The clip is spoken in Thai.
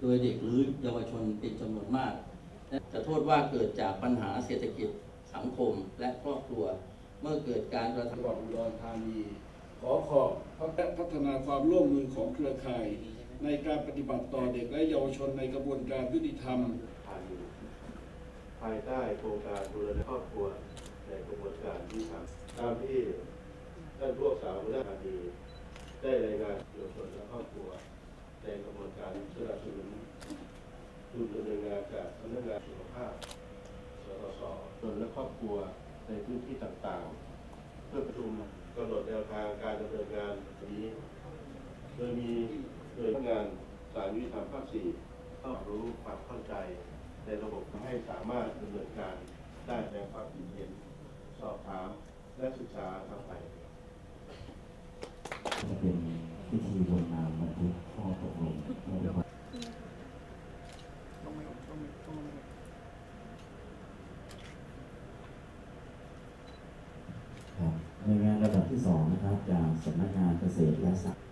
โดยเด็กหรือเยาวชนเป็นจำนวนมาก และจะโทษว่าเกิดจากปัญหาเศรษฐกิจสังคมและครอบครัว เมื่อเกิดการกระจังทำหวัดอุดรธานีขอขอบพระพัฒนาความร่วมมือของเครือข่าย ในการปฏิบัติต่อเด็กและเยาวชนในกระบวนการยุติธรรม ภายใต้โครงการบูรณะครอบครัวในกระบวนการที่ทำตามที่ท่านผู้ว่าสาวนาคดีได้รายงานเยาวชนและครอบครัวในกระบวนการสนับสนุนทุนดำเนินงาน จากสำนักงานสุขภาพสสสชนและครอบครัวในพื้นที่ต่างๆ เพื่อประชุมกำหนดแนวทางการดำเนินงานนี้ โดยมีหน่วยงานสารยุติธรรมภาคสี่ต้องรู้ความเข้าใจในระบบให้สามารถดำเนินการได้แสดงความคิดเห็นสอบถามและศึกษาทางไปจะเป็นพิธีลงนามบันทึกข้อตกลงระหว่างครับในงานระดับที่ สองนะครับจากสำนักงานเกษตรและสัตว์